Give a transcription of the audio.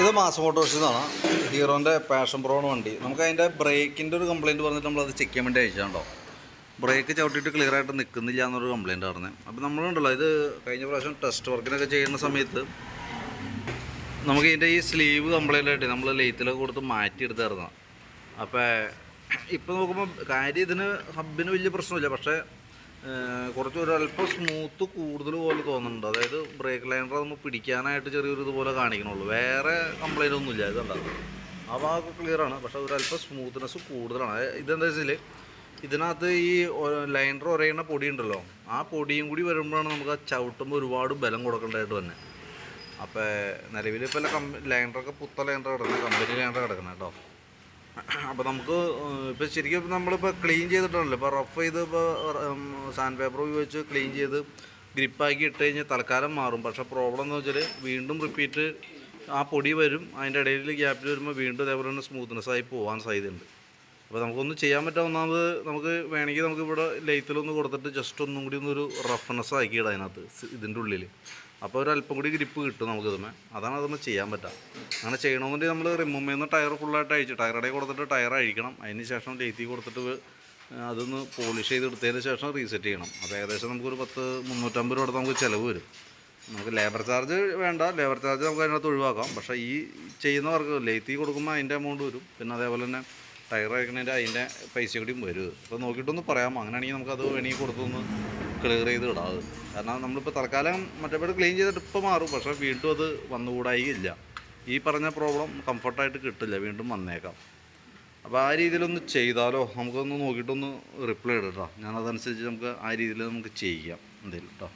ഇത് mass Motors എന്നാണ് ഹീറോന്റെ passion പ്രോണ് വണ്ടി. നമുക്ക് അതിന്റെ ബ്രേക്കിന്റെ ഒരു കംപ്ലയിന്റ് പറഞ്ഞിട്ട് നമ്മളത് ചെക്ക് ചെയ്യാൻ വേണ്ടി അയച്ചാണ്ടോ ബ്രേക്ക് ചവിട്ടിയിട്ട് ക്ലിയർ ആയിട്ട് നിൽക്കുന്നില്ല എന്നൊരു കംപ്ലയിന്റ് പറഞ്ഞത് അപ്പോൾ നമ്മളുണ്ടല്ലോ ഇത് കഴിഞ്ഞ പ്രാവശ്യം ടെസ്റ്റ് വർക്കിനൊക്കെ ചെയ്യുന്ന സമയത്ത് നമുക്ക് ഇതിന്റെ ഈ സ്ലീവ് കംപ്ലൈന്റ് ആയിട്ട് നമ്മൾ ലെയ്ത്തിലൊക്കെ കൊടുത്ത് മാറ്റിയെടുത്തായിരുന്നു. അപ്പോൾ ഇപ്പോൾ നോക്കുമ്പോൾ കാര്യം ഇതിന് ഹബിന് വലിയ പ്രശ്നമില്ല. പക്ഷേ ഏർ, കുറച്ച് ഒരു അല്പം സ്മൂത്ത് കൂടുതൽ പോലെ തോന്നുന്നുണ്ട്. അതായത് ബ്രേക്ക് ലൈനർ നമ്മൾ പിടിക്കാനായിട്ട് ചെറിയൊരു ഇതുപോലെ കാണിക്കണുള്ളൂ. വേറെ കംപ്ലൈന്റ് ഒന്നുമില്ല. ഇതുണ്ടാകും ആ ഭാഗമൊക്കെ ക്ലിയർ ആണ്. പക്ഷേ ഒരു അല്പം സ്മൂത്ത്നെസ് കൂടുതലാണ് ഇതെന്താ വെച്ചാൽ ഇതിനകത്ത് ഈ ലൈനർ ഉരയുന്ന പൊടി ഉണ്ടല്ലോ ആ പൊടിയും കൂടി വരുമ്പോഴാണ് നമുക്ക് ആ ചവിട്ടുമ്പോൾ ഒരുപാട് ബലം കൊടുക്കേണ്ടതായിട്ട് തന്നെ അപ്പോൾ നിലവിൽ ഇപ്പോൾ കമ്പ ലൈനറൊക്കെ പുത്ത ലൈനർ കിടക്കുന്നത് കമ്പനി ലൈനർ കിടക്കുന്നത് കേട്ടോ. അപ്പോൾ നമുക്ക് ഇപ്പോൾ ശരിക്കും നമ്മളിപ്പോൾ ക്ലീൻ ചെയ്തിട്ടാണല്ലോ. ഇപ്പോൾ റഫ് ചെയ്ത് ഇപ്പോൾ സാൻഡ് പേപ്പർ ഉപയോഗിച്ച് ക്ലീൻ ചെയ്ത് ഗ്രിപ്പാക്കി ഇട്ട് കഴിഞ്ഞാൽ തൽക്കാലം മാറും. പക്ഷേ പ്രോബ്ലം എന്ന് വെച്ചാൽ വീണ്ടും റിപ്പീറ്റ് ആ പൊടി വരും. അതിന്റെ ഇടയിൽ ഗ്യാപ്പിൽ വരുമ്പോൾ വീണ്ടും അതേപോലെ തന്നെ സ്മൂത്ത്നെസ് ആയി പോകാൻ സാധ്യതയുണ്ട്. അപ്പോൾ നമുക്കൊന്ന് ചെയ്യാൻ പറ്റാ ഒന്നാമത് നമുക്ക് വേണമെങ്കിൽ നമുക്ക് ഇവിടെ ലൈത്തിലൊന്ന് കൊടുത്തിട്ട് ജസ്റ്റ് ഒന്നും കൂടി ഒന്നൊരു റഫ്നെസ് ആക്കിയിടാം അതിനകത്ത് സ് ഇതിന്റെ ഉള്ളിൽ അപ്പോൾ ഒരു അല്പം കൂടി ഗ്രിപ്പ് കിട്ടും നമുക്ക് ഇതുമേ. അതാണ് അതൊന്ന് ചെയ്യാൻ പറ്റുക അങ്ങനെ ചെയ്യണമെന്നുണ്ടെങ്കിൽ നമ്മൾ റിമൂവ് നിന്ന് ടയർ ഫുള്ളായിട്ട് അഴിച്ച് ടയറുടെ കൊടുത്തിട്ട് ടയർ അഴിക്കണം. അതിന് ശേഷം ലൈത്തി കൊടുത്തിട്ട് അതൊന്ന് പോളിഷ് ചെയ്തെടുത്തതിന് ശേഷം റീസെറ്റ് ചെയ്യണം. അപ്പോൾ ഏകദേശം നമുക്കൊരു പത്ത് മുന്നൂറ്റമ്പത് രൂപ നമുക്ക് ചിലവ് വരും. നമുക്ക് ലേബർ ചാർജ് വേണ്ട. ലേബർ ചാർജ് നമുക്ക് അതിനകത്ത് ഒഴിവാക്കാം. പക്ഷേ ഈ ചെയ്യുന്ന വർക്ക് ലെയ്ത്തി കൊടുക്കുമ്പോൾ അതിന്റെ എമൗണ്ട് വരും. പിന്നെ അതേപോലെ തന്നെ ടയർ വയ്ക്കണേന്റെ അതിന്റെ പൈസ കൂടിയും വരും. അപ്പോൾ നോക്കിയിട്ടൊന്ന് പറയാം. അങ്ങനെയാണെങ്കിൽ നമുക്കത് വേണമെങ്കിൽ കൊടുത്തൊന്ന് ക്ലിയർ ചെയ്ത് ഇടാം കാരണം നമ്മളിപ്പോൾ തൽക്കാലം മറ്റേ ക്ലീൻ ചെയ്തിട്ട് ഇപ്പോൾ മാറും. പക്ഷേ വീണ്ടും അത് വന്നുകൂടായില്ല ഈ പറഞ്ഞ പ്രോബ്ലം കംഫർട്ടായിട്ട് കിട്ടില്ല. വീണ്ടും വന്നേക്കാം. അപ്പോൾ ആ രീതിയിലൊന്ന് ചെയ്താലോ? നമുക്കൊന്ന് നോക്കിയിട്ടൊന്ന് റിപ്ലൈ ഇടാം കേട്ടോ ഞാൻ അതനുസരിച്ച് നമുക്ക് ആ രീതിയിൽ നമുക്ക് ചെയ്യാം. എന്തെങ്കിലും കേട്ടോ